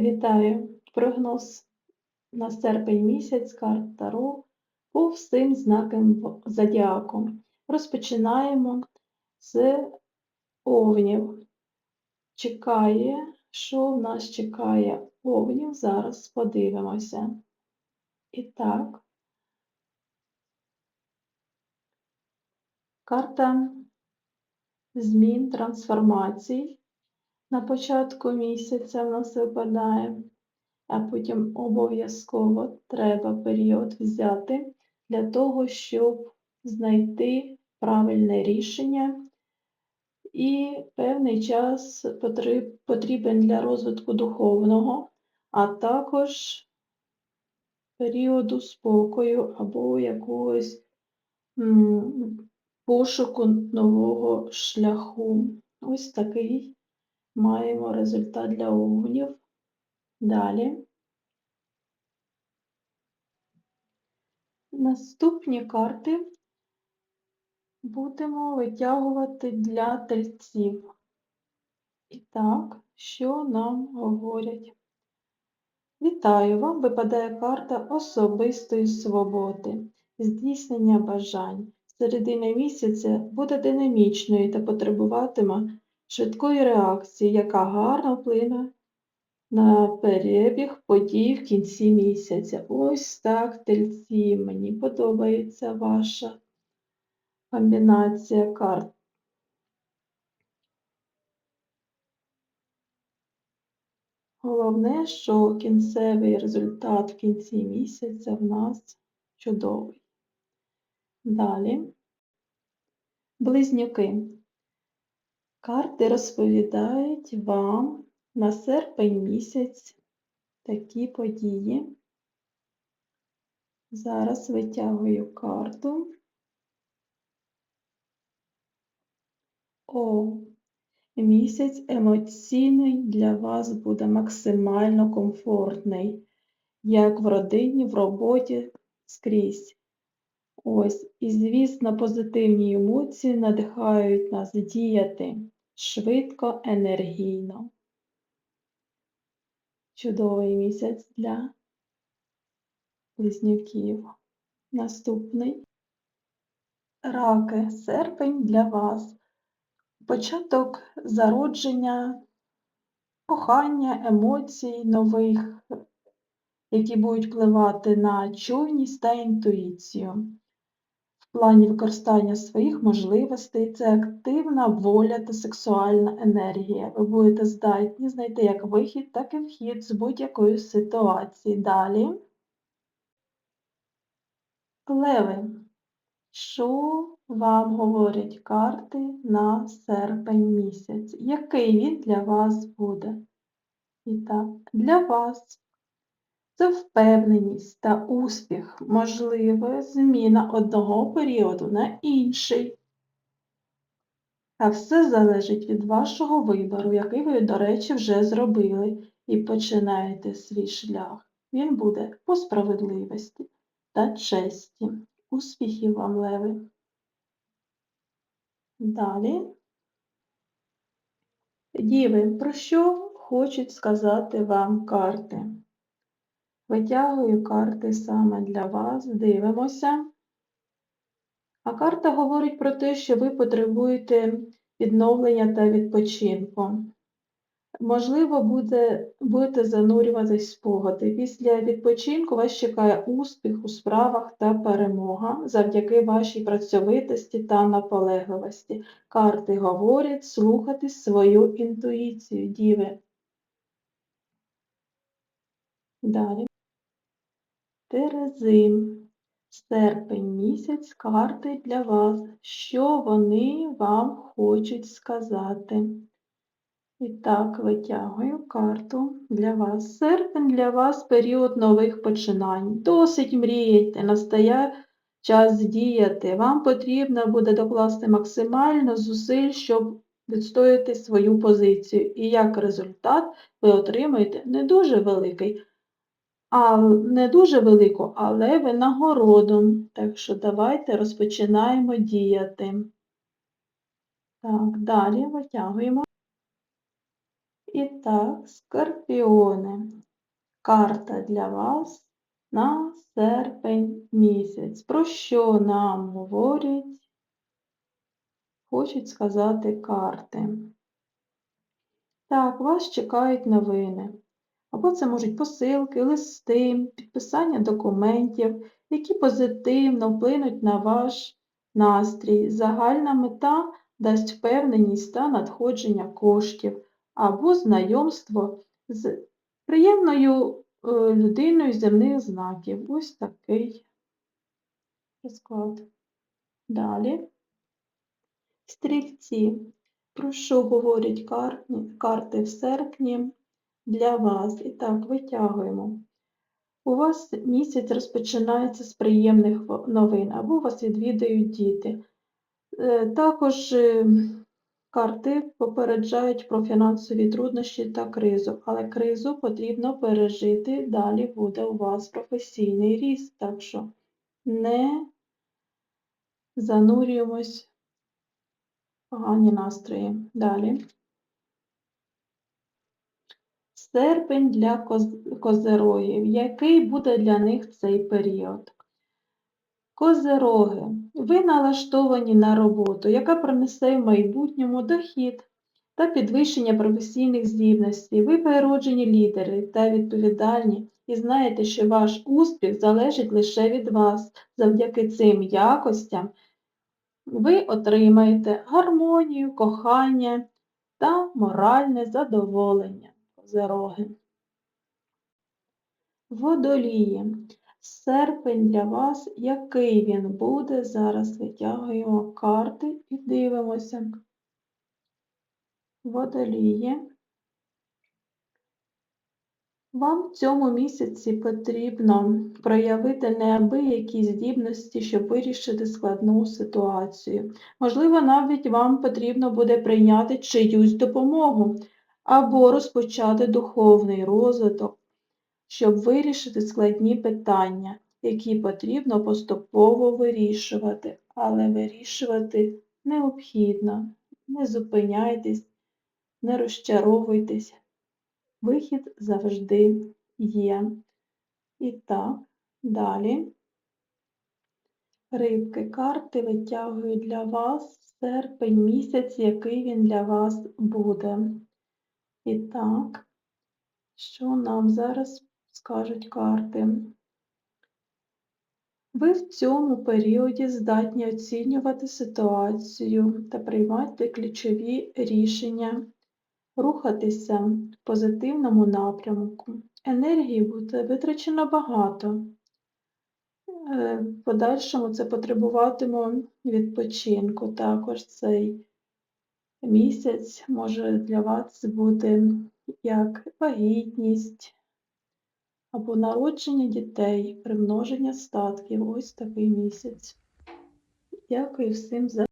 Вітаю! Прогноз на серпень місяць карт Таро по всім знакам зодіаку. Розпочинаємо з овнів. Чекає, що в нас чекає овнів? Зараз подивимося. І так, карта змін, трансформацій на початку місяця в нас випадає, а потім обов'язково треба період взяти для того, щоб знайти правильне рішення. І певний час потрібен для розвитку духовного, а також періоду спокою або якогось пошуку нового шляху. Ось такий маємо результат для овнів. Далі. Наступні карти будемо витягувати для тельців. І так, що нам говорять? Вітаю! Вам випадає карта особистої свободи, здійснення бажань. Середина місяця буде динамічною та потребуватиме швидкої реакції, яка гарно вплине на перебіг подій в кінці місяця. Ось так, тельці, мені подобається ваша комбінація карт. Головне, що кінцевий результат в кінці місяця в нас чудовий. Далі. Близнюки. Карти розповідають вам на серпень місяць такі події. Зараз витягую карту. О, місяць емоційний для вас буде максимально комфортний, як в родині, в роботі скрізь. Ось, і, звісно, позитивні емоції надихають нас діяти швидко, енергійно. Чудовий місяць для близнюків. Наступний раки, серпень для вас. Початок зародження, кохання, емоцій нових, які будуть впливати на чуйність та інтуїцію. Плані використання своїх можливостей це активна воля та сексуальна енергія. Ви будете здатні знайти як вихід, так і вхід з будь-якої ситуації. Далі. Леви. Що вам говорять карти на серпень місяць? Який він для вас буде? І так, для вас це впевненість та успіх, можливе зміна одного періоду на інший. А все залежить від вашого вибору, який ви, до речі, вже зробили, і починаєте свій шлях. Він буде по справедливості та честі. Успіхів вам, леви! Далі. Діви, про що хочуть сказати вам карти? Витягую карти саме для вас, дивимося. А карта говорить про те, що ви потребуєте відновлення та відпочинку. Можливо, буде, будете занурюватись в спогади. Після відпочинку вас чекає успіх у справах та перемога завдяки вашій працьовитості та наполегливості. Карти говорять слухати свою інтуїцію, діви. Далі. Терези. Серпень місяць карти для вас. Що вони вам хочуть сказати? І так, витягую карту для вас. Серпень для вас період нових починань. Досить мріяйте, настає час діяти. Вам потрібно буде докласти максимально зусиль, щоб відстояти свою позицію. І як результат ви отримаєте не дуже великий, а не дуже велику, але винагороду. Так що давайте розпочинаємо діяти. Так, далі витягуємо. І так, скорпіони. Карта для вас на серпень місяць. Про що нам говорять? Хочуть сказати карти. Так, вас чекають новини. Або це можуть посилки, листи, підписання документів, які позитивно вплинуть на ваш настрій. Загальна мета дасть впевненість та надходження коштів, або знайомство з приємною е, людиною земних знаків. Ось такий розклад. Далі. Стрільці. Про що говорять карти, карти в серпні для вас? І так, витягуємо. У вас місяць розпочинається з приємних новин, або вас відвідають діти. Е, Також е, карти попереджають про фінансові труднощі та кризу, але кризу потрібно пережити, далі буде у вас професійний ріст, так що не занурюємось в погані настрої. Далі. Серпень для коз- козерогів. Який буде для них цей період? Козероги. Ви налаштовані на роботу, яка принесе в майбутньому дохід та підвищення професійних здібностей. Ви природжені лідери та відповідальні і знаєте, що ваш успіх залежить лише від вас. Завдяки цим якостям ви отримаєте гармонію, кохання та моральне задоволення. Козероги. Водолії. Серпень для вас, який він буде? Зараз витягуємо карти і дивимося. Водолії. Вам в цьому місяці потрібно проявити неабиякі здібності, щоб вирішити складну ситуацію. Можливо, навіть вам потрібно буде прийняти чиюсь допомогу або розпочати духовний розвиток, щоб вирішити складні питання, які потрібно поступово вирішувати, але вирішувати необхідно. Не зупиняйтесь, не розчаровуйтесь. Вихід завжди є. І так, далі. Рибки карти витягую для вас серпень місяць, який він для вас буде. І так, що нам зараз скажуть карти? Ви в цьому періоді здатні оцінювати ситуацію та приймати ключові рішення, рухатися в позитивному напрямку. Енергії буде витрачено багато. Е, В подальшому це потребуватиме відпочинку. Також цей місяць може для вас бути як вагітність або народження дітей, примноження статків. Ось такий місяць. Дякую всім за